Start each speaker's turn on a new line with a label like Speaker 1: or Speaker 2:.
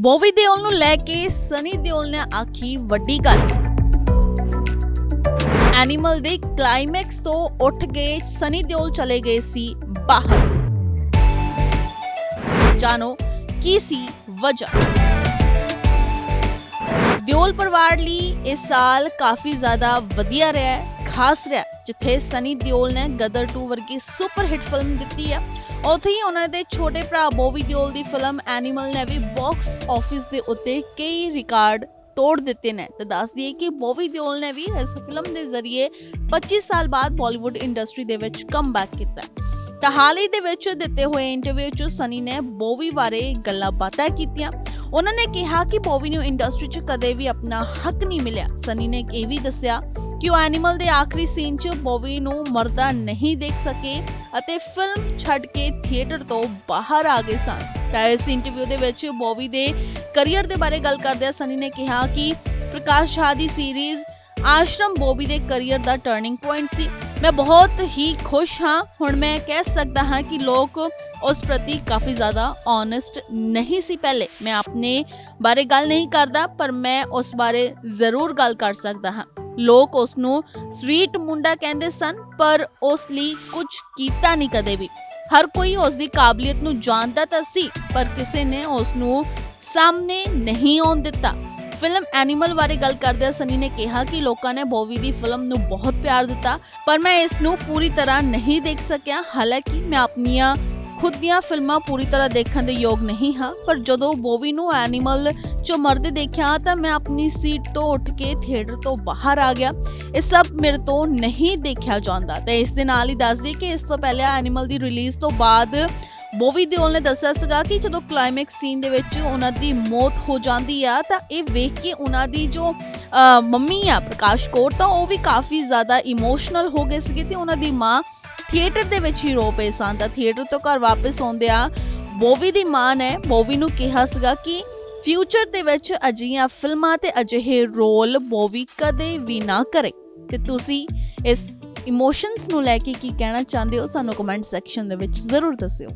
Speaker 1: ਬੋਵੀ ਦਿਓਲ ਨੂੰ ਲੈ ਕੇ ਸਨੀ ਦਿਓਲ ਨੇ ਆਖੀ ਵੱਡੀ ਗੱਲ। ਐਨੀਮਲ ਦੇ ਕਲਾਈਮੈਕਸ ਤੋਂ ਉੱਠ ਕੇ ਸਨੀ ਦਿਓਲ ਚਲੇ ਗਏ ਸੀ ਬਾਹਰ। ਜਾਣੋ ਕੀ ਸੀ ਵਜ੍ਹਾ। ਦਿਓਲ ਪਰਿਵਾਰ ਲਈ ਇਹ ਸਾਲ ਕਾਫੀ ਜ਼ਿਆਦਾ ਵਧੀਆ ਰਿਹਾ ਹੈ, ਖਾਸ ਰਿਹਾ ਜਿੱਥੇ ਸਨੀ ਦਿਓਲ ਨੇ ਗਦਰ 2 ਵਰਗੀ ਸੁਪਰ ਹਿੱਟ ਫਿਲਮ ਦਿੱਤੀ ਹੈ। ਉੱਥੇ ਹੀ ਉਹਨਾਂ ਦੇ ਛੋਟੇ ਭਰਾ ਬੋਬੀ ਦਿਓਲ ਦੀ ਫਿਲਮ ਐਨੀਮਲ ਨੇ ਵੀ ਬਾਕਸ ਆਫਿਸ ਦੇ ਉੱਤੇ ਕਈ ਰਿਕਾਰਡ ਤੋੜ ਦਿੱਤੇ ਨੇ। ਤੇ ਦੱਸ ਦਈਏ ਕਿ ਬੋਬੀ ਦਿਓਲ ਨੇ ਵੀ ਇਸ ਫਿਲਮ ਦੇ ਜ਼ਰੀਏ 25 ਸਾਲ ਬਾਅਦ ਬਾਲੀਵੁੱਡ ਇੰਡਸਟਰੀ ਦੇ ਵਿੱਚ ਕਮਬੈਕ ਕੀਤਾ ਤਾਂ ਹਾਲ ਹੀ ਦੇ ਵਿੱਚ ਦਿੱਤੇ ਹੋਏ ਇੰਟਰਵਿਊ 'ਚ ਸਨੀ ਨੇ ਬੋਬੀ ਬਾਰੇ ਗੱਲਾਂ ਬਾਤਾਂ ਕੀਤੀਆਂ। ਉਹਨਾਂ ਨੇ ਕਿਹਾ ਕਿ ਬੋਬੀ ਨੂੰ ਇੰਡਸਟਰੀ 'ਚ ਕਦੇ ਵੀ ਆਪਣਾ ਹੱਕ ਨਹੀਂ ਮਿਲਿਆ। ਸਨੀ ਨੇ ਇਹ ਵੀ ਦੱਸਿਆ ਕਿ ਉਹ ਐਨੀਮਲ ਦੇ ਆਖਰੀ ਸੀਨ 'ਚ ਬੋਵੀ ਨੂੰ ਮਰਦਾ ਨਹੀਂ ਦੇਖ ਸਕੇ ਅਤੇ ਫਿਲਮ ਛੱਡ ਕੇ ਥੀਏਟਰ ਤੋਂ ਬਾਹਰ ਆ ਗਏ ਸਨ। ਤਾਂ ਇਸ ਇੰਟਰਵਿਊ ਦੇ ਵਿੱਚ ਬੋਬੀ ਦੇ ਕੈਰੀਅਰ ਦੇ ਬਾਰੇ ਗੱਲ ਕਰਦਿਆਂ ਸਨੀ ਨੇ ਕਿਹਾ ਕਿ ਪ੍ਰਕਾਸ਼ ਝਾ ਦੀ ਸੀਰੀਜ਼ ਆਸ਼ਰਮ ਬੋਬੀ ਦੇ ਕੈਰੀਅਰ ਦਾ ਟਰਨਿੰਗ ਪੁਆਇੰਟ ਸੀ। ਮੈਂ ਬਹੁਤ ਹੀ ਖੁਸ਼ ਹਾਂ। ਹੁਣ ਮੈਂ ਕਹਿ ਸਕਦਾ ਹਾਂ ਕਿ ਲੋਕ ਉਸ ਪ੍ਰਤੀ ਕਾਫੀ ਜ਼ਿਆਦਾ ਓਨੈਸਟ ਨਹੀਂ ਸੀ ਪਹਿਲੇ। ਮੈਂ ਆਪਣੇ ਬਾਰੇ ਗੱਲ ਨਹੀਂ ਕਰਦਾ, ਪਰ ਮੈਂ ਉਸ ਬਾਰੇ ਜ਼ਰੂਰ ਗੱਲ ਕਰ ਸਕਦਾ ਹਾਂ। ਲੋਕ ਉਸ ਨੂੰ ਸਵੀਟ ਮੁੰਡਾ ਕਹਿੰਦੇ ਸਨ, ਪਰ ਉਸ ਲਈ ਕੁਝ ਕੀਤਾ ਨਹੀਂ ਕਦੇ ਵੀ। ਹਰ ਕੋਈ ਉਸ ਦੀ ਕਾਬਲੀਅਤ ਨੂੰ ਜਾਣਦਾ ਤਾਂ ਸੀ, ਪਰ ਕਿਸੇ ਨੇ ਉਸ ਨੂੰ ਸਾਹਮਣੇ ਨਹੀਂ ਆਉਣ ਦਿੱਤਾ। ਫਿਲਮ ਐਨੀਮਲ ਬਾਰੇ ਗੱਲ ਕਰਦਿਆਂ ਸਨੀ ਨੇ ਕਿਹਾ ਕਿ ਲੋਕਾਂ ਨੇ ਬੋਵੀ ਦੀ ਫਿਲਮ ਨੂੰ ਬਹੁਤ ਪਿਆਰ ਦਿੱਤਾ, ਪਰ ਮੈਂ ਇਸ ਨੂੰ ਪੂਰੀ ਤਰ੍ਹਾਂ ਨਹੀਂ ਦੇਖ ਸਕਿਆ। ਹਾਲਾਂਕਿ ਮੈਂ ਆਪਣੀਆਂ ਖੁਦ ਦੀਆਂ ਫਿਲਮਾਂ ਪੂਰੀ ਤਰ੍ਹਾਂ ਦੇਖਣ ਦੇ ਯੋਗ ਨਹੀਂ ਹਾਂ, ਪਰ ਜਦੋਂ ਬੋਵੀ ਨੂੰ ਐਨੀਮਲ ਚੋਂ ਮਰਦੇ ਦੇਖਿਆ ਤਾਂ ਮੈਂ ਆਪਣੀ ਸੀਟ ਤੋਂ ਉੱਠ ਕੇ ਥੀਏਟਰ ਤੋਂ ਬਾਹਰ ਆ ਗਿਆ। ਇਹ ਸਭ ਮੇਰੇ ਤੋਂ ਨਹੀਂ ਦੇਖਿਆ ਜਾਂਦਾ। ਤੇ ਇਸ ਦੇ ਨਾਲ ਹੀ ਦੱਸ ਦਈਏ ਕਿ ਇਸ ਤੋਂ ਪਹਿਲਾਂ ਐਨੀਮਲ ਦੀ ਰਿਲੀਜ਼ ਤੋਂ ਬਾਅਦ ਬੋਵੀ ਦਿਓਲ ਨੇ ਦੱਸਿਆ ਸੀਗਾ ਕਿ ਜਦੋਂ ਕਲਾਈਮੈਕਸ ਸੀਨ ਦੇ ਵਿੱਚ ਉਹਨਾਂ ਦੀ ਮੌਤ ਹੋ ਜਾਂਦੀ ਆ, ਤਾਂ ਇਹ ਵੇਖ ਕੇ ਉਹਨਾਂ ਦੀ ਜੋ ਮੰਮੀ ਆ ਪ੍ਰਕਾਸ਼ ਕੌਰ, ਤਾਂ ਉਹ ਵੀ ਕਾਫੀ ਜ਼ਿਆਦਾ ਇਮੋਸ਼ਨਲ ਹੋ ਗਏ ਸੀਗੇ ਤੇ ਉਹਨਾਂ ਦੀ ਮਾਂ ਥੀਏਟਰ ਦੇ ਵਿੱਚ ਹੀ ਰੋ ਪਏ ਸਨ। ਤਾਂ ਥੀਏਟਰ ਤੋਂ ਘਰ ਵਾਪਸ ਆਉਂਦੇ ਆ ਬੋਵੀ ਦੀ ਮਾਂ ਨੇ ਬੋਵੀ ਨੂੰ ਕਿਹਾ ਸੀਗਾ ਕਿ ਫਿਊਚਰ ਦੇ ਵਿੱਚ ਅਜਿਹੀਆਂ ਫਿਲਮਾਂ ਤੇ ਅਜਿਹੇ ਰੋਲ ਬੋਵੀ ਕਦੇ ਵੀ ਨਾ ਕਰੇ। ਤੇ ਤੁਸੀਂ ਇਸ ਇਮੋਸ਼ਨਸ ਨੂੰ ਲੈ ਕੇ ਕੀ ਕਹਿਣਾ ਚਾਹੁੰਦੇ ਹੋ? ਸਾਨੂੰ ਕਮੈਂਟ ਸੈਕਸ਼ਨ ਦੇ ਵਿੱਚ ਜ਼ਰੂਰ ਦੱਸਿਓ।